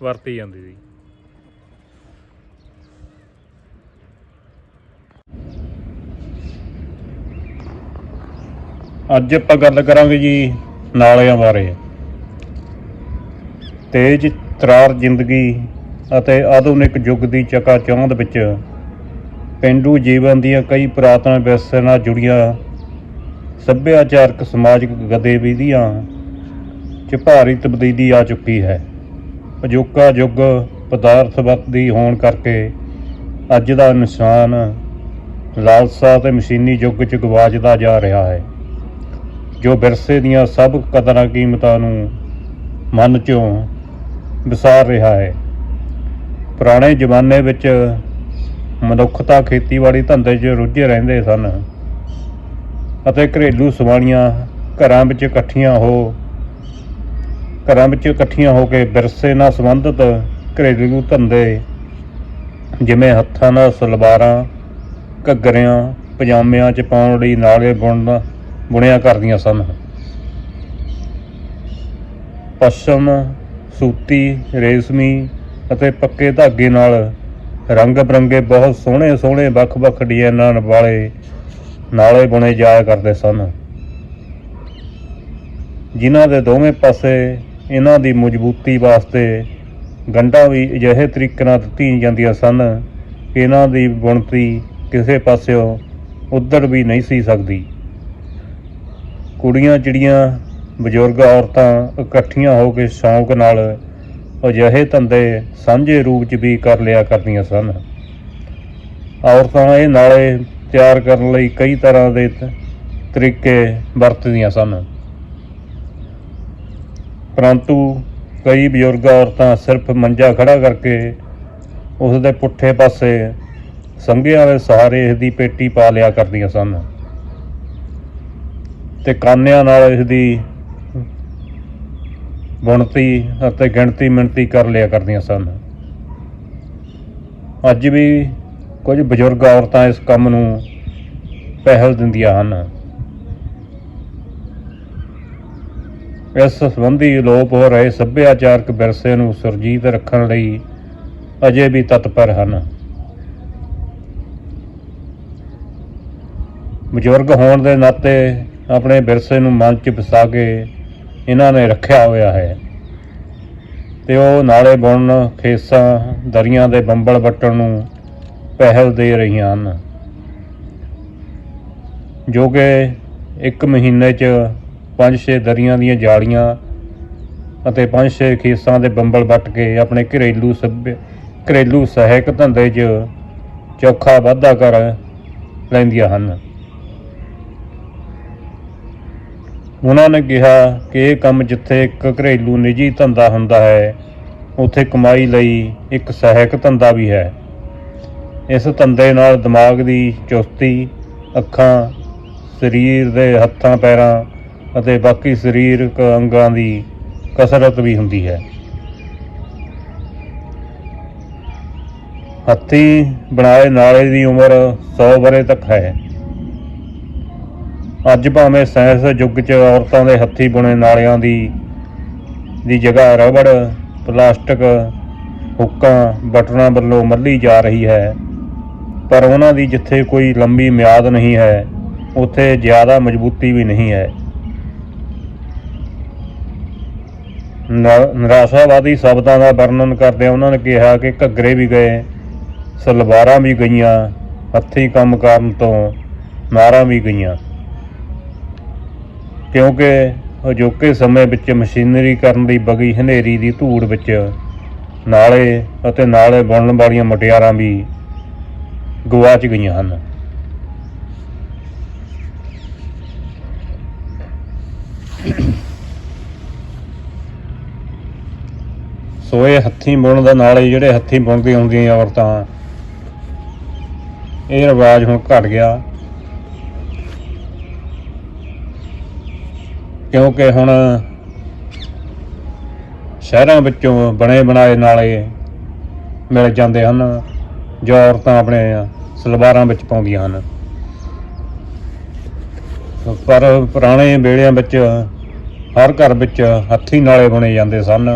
ਵਰਤੀ ਜਾਂਦੀ ਸੀ। ਅੱਜ ਆਪਾਂ ਗੱਲ ਕਰਾਂਗੇ ਜੀ ਨਾਲਿਆਂ ਬਾਰੇ। ਤੇਜ਼ ਤਰਾਰ ਜ਼ਿੰਦਗੀ ਅਤੇ ਆਧੁਨਿਕ ਯੁੱਗ ਦੀ ਚਕਾਚੌਂਧ ਵਿੱਚ ਪਿੰਡੂ ਜੀਵਨ ਦੀਆਂ ਕਈ ਪੁਰਾਤਨ ਵਿਰਸੇ ਨਾਲ ਜੁੜੀਆਂ ਸੱਭਿਆਚਾਰਕ ਸਮਾਜਿਕ ਗਤੀਵਿਧੀਆਂ 'ਚ ਭਾਰੀ ਤਬਦੀਲੀ ਆ ਚੁੱਕੀ ਹੈ। ਅਜੋਕਾ ਯੁੱਗ ਪਦਾਰਥਵਾਦੀ ਹੋਣ ਕਰਕੇ ਅੱਜ ਦਾ ਇਨਸਾਨ ਲਾਲਸਾ ਤੇ ਮਸ਼ੀਨੀ ਯੁੱਗ 'ਚ ਗਵਾਚਦਾ ਜਾ ਰਿਹਾ ਹੈ, ਜੋ ਵਿਰਸੇ ਦੀਆਂ ਸਭ ਕਦਰਾਂ ਕੀਮਤਾਂ ਨੂੰ ਮਨ 'ਚੋਂ ਵਿਸਾਰ ਰਿਹਾ ਹੈ। ਪੁਰਾਣੇ ਜ਼ਮਾਨੇ ਵਿੱਚ ਮਨੁੱਖਤਾ ਖੇਤੀਬਾੜੀ ਧੰਦੇ 'ਚ ਰੁੱਝੇ ਰਹਿੰਦੇ ਸਨ ਅਤੇ ਘਰੇਲੂ ਸਵਾਣੀਆਂ ਘਰਾਂ ਵਿੱਚ ਇਕੱਠੀਆਂ ਹੋ ਘਰਾਂ ਵਿੱਚ ਇਕੱਠੀਆਂ ਹੋ ਕੇ ਵਿਰਸੇ ਨਾਲ ਸੰਬੰਧਿਤ ਘਰੇਲੂ ਧੰਦੇ ਜਿਵੇਂ ਹੱਥਾਂ ਨਾਲ ਸਲਵਾਰਾਂ, ਘੱਗਰਿਆਂ, ਪਜਾਮਿਆਂ 'ਚ ਪਾਉਣ ਲਈ ਨਾਲੇ ਬੁਣਨਾ ਬੁਣਿਆ ਕਰਦੀਆਂ ਸਨ। ਪਸ਼ਮ, ਸੂਤੀ, ਰੇਸ਼ਮੀ ਅਤੇ ਪੱਕੇ ਧਾਗੇ ਨਾਲ ਰੰਗ ਬਰੰਗੇ ਬਹੁਤ ਸੋਹਣੇ ਸੋਹਣੇ ਵੱਖ-ਵੱਖ ਡਿਜ਼ਾਈਨਾਂ ਵਾਲੇ ਨਾਲੇ ਬੁਣੇ ਜਾਇਆ ਕਰਦੇ ਸਨ। ਜਿਨ੍ਹਾਂ ਦੇ ਦੋਵੇਂ ਪਾਸੇ ਇਹਨਾਂ ਦੀ ਮਜ਼ਬੂਤੀ ਵਾਸਤੇ ਗੰਢਾਂ ਵੀ ਅਜਿਹੇ ਤਰੀਕੇ ਨਾਲ ਦਿੱਤੀਆਂ ਜਾਂਦੀਆਂ ਸਨ ਕਿ ਇਹਨਾਂ ਦੀ ਬੁਣਤੀ ਕਿਸੇ ਪਾਸਿਓਂ ਉੱਧਰ ਵੀ ਨਹੀਂ ਸੀ ਸਕਦੀ। ਕੁੜੀਆਂ ਚਿੜੀਆਂ, ਬਜ਼ੁਰਗ ਔਰਤਾਂ ਇਕੱਠੀਆਂ ਹੋ ਕੇ ਸ਼ੌਂਕ ਨਾਲ ਅਜਿਹੇ ਧੰਦੇ ਸਾਂਝੇ ਰੂਪ 'ਚ ਵੀ ਕਰ ਲਿਆ ਕਰਦੀਆਂ ਸਨ। ਔਰਤਾਂ ਇਹ ਨਾਲੇ ਤਿਆਰ ਕਰਨ ਲਈ ਕਈ ਤਰ੍ਹਾਂ ਦੇ ਤ- ਤਰੀਕੇ ਵਰਤਦੀਆਂ ਸਨ। ਪਰੰਤੂ ਕਈ ਬਜ਼ੁਰਗ ਔਰਤਾਂ ਸਿਰਫ ਮੰਜਾ ਖੜਾ ਕਰਕੇ ਉਸ ਦੇ ਪੁੱਠੇ ਪਾਸੇ ਸੰਘਿਆਂ ਦੇ ਸਹਾਰੇ ਇਸ ਦੀ ਪੇਟੀ ਪਾ ਲਿਆ ਕਰਦੀਆਂ ਸਨ ਤੇ ਕਾਨਿਆਂ ਨਾਲ ਇਸ ਦੀ ਬੁਣਤੀ ਅਤੇ ਗਿਣਤੀ ਮਿਣਤੀ ਕਰ ਲਿਆ ਕਰਦੀਆਂ ਸਨ। ਅੱਜ ਵੀ ਕੁਝ ਬਜ਼ੁਰਗ ਔਰਤਾਂ ਇਸ ਕੰਮ ਨੂੰ ਪਹਿਲ ਦਿੰਦੀਆਂ ਹਨ। ਇਸ ਸੰਬੰਧੀ ਲੋਪ ਹੋ ਰਹੇ ਸੱਭਿਆਚਾਰਕ ਵਿਰਸੇ ਨੂੰ ਸੁਰਜੀਤ ਰੱਖਣ ਲਈ ਅਜੇ ਵੀ ਤਤਪਰ ਹਨ। ਬਜ਼ੁਰਗ ਹੋਣ ਦੇ ਨਾਤੇ ਆਪਣੇ ਵਿਰਸੇ ਨੂੰ ਮਨ 'ਚ ਵਸਾ ਕੇ ਇਹਨਾਂ ਨੇ ਰੱਖਿਆ ਹੋਇਆ ਹੈ। ਤੇ ਉਹ ਨਾਲੇ ਬੁਣਨ ਖੇਸਾਂ, ਦਰੀਆਂ ਦੇ ਬੰਬਲ ਵੱਟਣ ਨੂੰ ਪਹਿਲ ਦੇ ਰਹੀਆਂ ਹਨ। ਜੋ ਕਿ ਇੱਕ ਮਹੀਨੇ 'ਚ ਪੰਜ ਛੇ ਦਰੀਆਂ ਦੀਆਂ ਜਾਲੀਆਂ ਅਤੇ ਪੰਜ ਛੇ ਖੇਸਾਂ ਦੇ ਬੰਬਲ ਵੱਟ ਕੇ ਆਪਣੇ ਘਰੇਲੂ ਸੱਭਿ, ਘਰੇਲੂ ਸਹਾਇਕ ਧੰਦੇ 'ਚ ਚੌਖਾ ਵਾਧਾ ਕਰ ਲੈਂਦੀਆਂ ਹਨ। ਉਹਨਾਂ ਨੇ ਕਿਹਾ ਕਿ ਇਹ ਕੰਮ ਜਿੱਥੇ ਇੱਕ ਘਰੇਲੂ ਨਿੱਜੀ ਧੰਦਾ ਹੁੰਦਾ ਹੈ, ਉੱਥੇ ਕਮਾਈ ਲਈ ਇੱਕ ਸਹਾਇਕ ਧੰਦਾ ਵੀ ਹੈ। ਇਸ ਧੰਦੇ ਨਾਲ ਦਿਮਾਗ ਦੀ ਚੁਸਤੀ, ਅੱਖਾਂ, ਸਰੀਰ ਦੇ ਹੱਥਾਂ, ਪੈਰਾਂ ਅਤੇ ਬਾਕੀ ਸਰੀਰਕ ਅੰਗਾਂ ਦੀ ਕਸਰਤ ਵੀ ਹੁੰਦੀ ਹੈ। ਹੱਥੀ ਬਣਾਏ ਨਾਲੇ ਦੀ ਉਮਰ 100 ਬਰੇ ਤੱਕ ਹੈ। ਅੱਜ ਭਾਵੇਂ ਸਾਇੰਸ ਯੁੱਗ 'ਚ ਔਰਤਾਂ ਦੇ ਹੱਥੀ ਬੁਣੇ ਨਾਲਿਆਂ ਦੀ ਦੀ ਜਗ੍ਹਾ ਰਬੜ, ਪਲਾਸਟਿਕ, ਹੁੱਕਾਂ, ਬਟਨਾਂ ਵੱਲੋਂ ਮੱਲੀ ਜਾ ਰਹੀ ਹੈ, ਪਰ ਉਹਨਾਂ ਦੀ ਜਿੱਥੇ ਕੋਈ ਲੰਬੀ ਮਿਆਦ ਨਹੀਂ ਹੈ, ਉੱਥੇ ਜ਼ਿਆਦਾ ਮਜ਼ਬੂਤੀ ਵੀ ਨਹੀਂ ਹੈ ਨ- ਨਿਰਾਸ਼ਾਵਾਦੀ ਸ਼ਬਦਾਂ ਦਾ ਵਰਣਨ ਕਰਦਿਆਂ ਉਹਨਾਂ ਨੇ ਕਿਹਾ ਕਿ ਘੱਗਰੇ ਵੀ ਗਏ, ਸਲਵਾਰਾਂ ਵੀ ਗਈਆਂ, ਹੱਥੀਂ ਕੰਮ ਕਰਨ ਤੋਂ ਨਾਰਾਂ ਵੀ ਗਈਆਂ। ਕਿਉਂਕਿ ਅਜੋਕੇ ਸਮੇਂ ਵਿੱਚ ਮਸ਼ੀਨਰੀ ਕਰਨ ਦੀ ਬਗੀ ਹਨੇਰੀ ਦੀ ਧੂੜ ਵਿੱਚ ਨਾਲੇ ਅਤੇ ਨਾਲੇ ਬਣਨ ਵਾਲੀਆਂ ਮੁਟਿਆਰਾਂ ਵੀ ਗਵਾਚ ਗਈਆਂ ਹਨ। ਸੋ ਇਹ ਹੱਥੀਂ ਬੁਣਨ ਦਾ ਨਾਲ ਹੀ ਜਿਹੜੇ ਹੱਥੀਂ ਬੁਣਦੀਆਂ ਹੁੰਦੀਆਂ ਔਰਤਾਂ, ਇਹ ਰਿਵਾਜ ਹੁਣ ਘਟ ਗਿਆ। ਕਿਉਂਕਿ ਹੁਣ ਸ਼ਹਿਰਾਂ ਵਿੱਚੋਂ ਬਣੇ ਬਣਾਏ ਨਾਲੇ ਮਿਲ ਜਾਂਦੇ ਹਨ, ਜੋ ਔਰਤਾਂ ਆਪਣੇ ਸਲਵਾਰਾਂ ਵਿੱਚ ਪਾਉਂਦੀਆਂ ਹਨ। ਪਰ ਪੁਰਾਣੇ ਵੇਲਿਆਂ ਵਿੱਚ ਹਰ ਘਰ ਵਿੱਚ ਹੱਥੀਂ ਨਾਲੇ ਬਣੇ ਜਾਂਦੇ ਸਨ।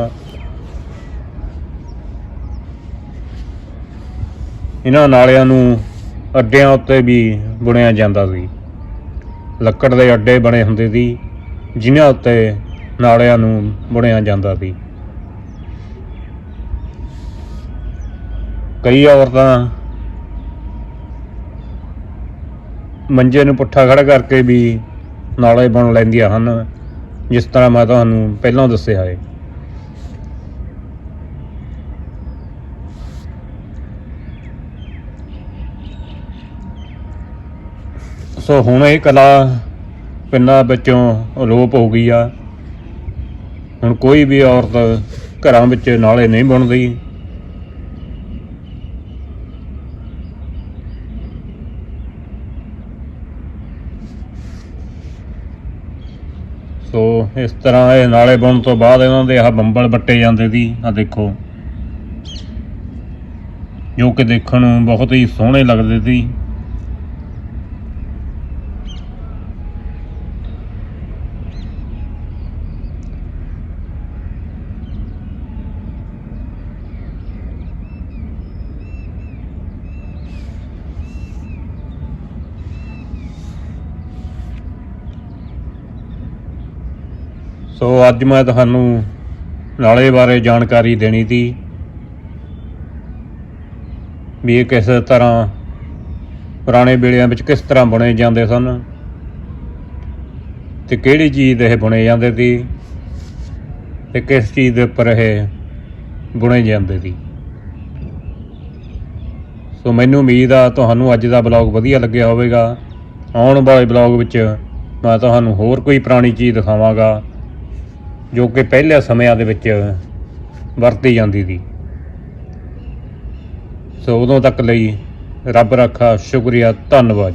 ਇਹਨਾਂ ਨਾਲਿਆਂ ਨੂੰ ਅੱਡਿਆਂ ਉੱਤੇ ਵੀ ਬੁਣਿਆ ਜਾਂਦਾ ਸੀ। ਲੱਕੜ ਦੇ ਅੱਡੇ ਬਣੇ ਹੁੰਦੇ ਸੀ, ਜਿਨ੍ਹਾਂ ਉੱਤੇ ਨਾਲਿਆਂ ਨੂੰ ਬੁਣਿਆ ਜਾਂਦਾ ਸੀ। ਕਈ ਔਰਤਾਂ ਮੰਜੇ ਨੂੰ ਪੁੱਠਾ ਖੜਾ ਕਰਕੇ ਵੀ ਨਾਲੇ ਬਣ ਲੈਂਦੀਆਂ ਹਨ, ਜਿਸ ਤਰ੍ਹਾਂ ਮੈਂ ਤੁਹਾਨੂੰ ਪਹਿਲਾਂ ਦੱਸਿਆ ਹੈ। ਸੋ ਹੁਣ ਇਹ ਕਲਾ ਪਿੰਡਾਂ ਵਿੱਚੋਂ ਅਲੋਪ ਹੋ ਗਈ ਆ। ਹੁਣ ਕੋਈ ਵੀ ਔਰਤ ਘਰਾਂ ਵਿੱਚ ਨਾਲੇ ਨਹੀਂ ਬੁਣਦੀ। ਸੋ ਇਸ ਤਰ੍ਹਾਂ ਇਹ ਨਾਲੇ ਬੁਣਨ ਤੋਂ ਬਾਅਦ ਇਹਨਾਂ ਦੇ ਆਹ ਬੰਬਲ ਵੱਟੇ ਜਾਂਦੇ ਸੀ। ਆ ਦੇਖੋ। ਜੋ ਕਿ ਦੇਖਣ ਨੂੰ ਬਹੁਤ ਹੀ ਸੋਹਣੇ ਲੱਗਦੇ ਸੀ। ਸੋ ਅੱਜ ਮੈਂ ਤੁਹਾਨੂੰ ਨਾਲੇ ਬਾਰੇ ਜਾਣਕਾਰੀ ਦੇਣੀ ਸੀ ਵੀ ਇਹ ਕਿਸ ਤਰ੍ਹਾਂ ਪੁਰਾਣੇ ਵੇਲਿਆਂ ਵਿੱਚ ਕਿਸ ਤਰ੍ਹਾਂ ਬੁਣੇ ਜਾਂਦੇ ਸਨ ਤੇ ਕਿਹੜੀ ਚੀਜ਼ ਦੇ ਇਹ ਬੁਣੇ ਜਾਂਦੇ ਸੀ ਤੇ ਕਿਸ ਚੀਜ਼ ਦੇ ਉੱਪਰ ਇਹ ਬੁਣੇ ਜਾਂਦੇ ਸੀ। ਸੋ ਮੈਨੂੰ ਉਮੀਦ ਆ ਤੁਹਾਨੂੰ ਅੱਜ ਦਾ ਬਲੌਗ ਵਧੀਆ ਲੱਗਿਆ ਹੋਵੇਗਾ। ਆਉਣ ਵਾਲੇ ਬਲੌਗ ਵਿੱਚ ਮੈਂ ਤੁਹਾਨੂੰ ਹੋਰ ਕੋਈ ਪੁਰਾਣੀ ਚੀਜ਼ ਦਿਖਾਵਾਂਗਾ। ਜੋ ਕਿ ਪਹਿਲੇ ਸਮਿਆਂ ਦੇ ਵਿੱਚ ਵਰਤੀ ਜਾਂਦੀ ਸੀ। ਸੋ ਉਦੋਂ ਤੱਕ ਲਈ ਰੱਬ ਰੱਖਾ ਸ਼ੁਕਰੀਆ, ਧੰਨਵਾਦ।